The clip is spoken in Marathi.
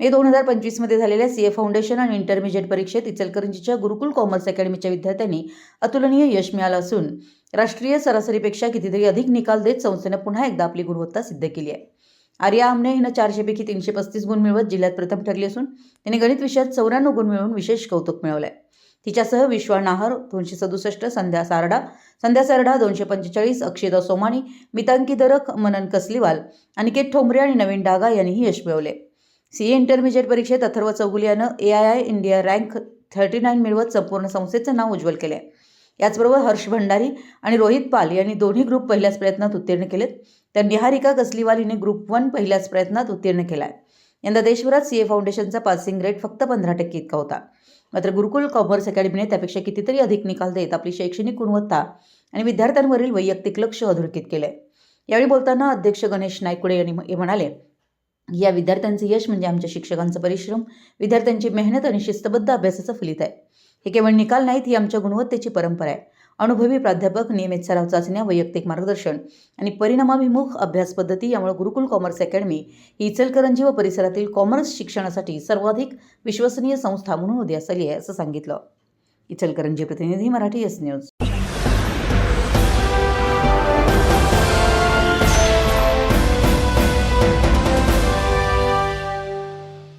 मे दोन हजार पंचवीसमध्ये झालेल्या सी ए फाउंडेशन आणि इंटरमिजिएट परीक्षेत इचलकरंजीच्या गुरुकुल कॉमर्स अकॅडमीच्या विद्यार्थ्यांनी अतुलनीय यश मिळालं असून राष्ट्रीय सरासरीपेक्षा कितीतरी अधिक निकाल देत संस्थेनं पुन्हा एकदा आपली गुणवत्ता सिद्ध केली आहे. आर्या आमने हिनं चारशेपैकी तीनशे पस्तीस गुण मिळवत जिल्ह्यात प्रथम ठरली असून तिने गणित विषयात चौऱ्याण्णव गुण मिळवून विशेष कौतुक मिळवलं आहे तिच्यासह विश्वा नाहर दोनशे सदुसष्ट संध्या सारडा संध्या सारडा दोनशे पंचेचाळीस अक्षिता सोमानी मितांकी दरक मनन कसलीवाल अनिकेत ठोंबरे आणि नवीन डागा यांनीही यश मिळवले सी ए इंटरमिजिएट परीक्षेत Atharva चौगुलियानं A I I India rank thirty nine मिळवत संपूर्ण संस्थेचं नाव उज्ज्वल केलं आहे याचबरोबर हर्ष भंडारी आणि रोहित पाल यांनी दोन्ही ग्रुप पहिल्याच प्रयत्नात उत्तीर्ण केलेत. तर निहारिका कसलीवाल हिने ग्रुप वन पहिल्याच प्रयत्नात उत्तीर्ण केला आहे यंदा देशभरात सी ए फाउंडेशनचा पासिंग रेट फक्त पंधरा टक्के इतका होता. मात्र गुरुकुल कॉमर्स अकॅडमीने त्यापेक्षा कितीतरी अधिक निकाल देत आपली शैक्षणिक गुणवत्ता आणि विद्यार्थ्यांवरील वैयक्तिक लक्ष अधोरेखित केलं आहे यावेळी बोलताना अध्यक्ष गणेश नायकुडे यांनी म्हणाले या विद्यार्थ्यांचे यश म्हणजे आमच्या शिक्षकांचा परिश्रम. विद्यार्थ्यांची मेहनत आणि शिस्तबद्ध अभ्यासाचं फलित आहे. हे केवळ निकाल नाहीत ही आमच्या गुणवत्तेची परंपरा आहे. अनुभवी प्राध्यापक नियमित सराव चाचण्या वैयक्तिक मार्गदर्शन आणि परिणामाभिमुख अभ्यास पद्धती यामुळे गुरुकुल कॉमर्स अकॅडमी ही इचलकरंजी व परिसरातील कॉमर्स शिक्षणासाठी सर्वाधिक विश्वसनीय संस्था म्हणून उदयास आली आहे असं सांगितलं. इचलकरंजी प्रतिनिधी मराठी एस न्यूज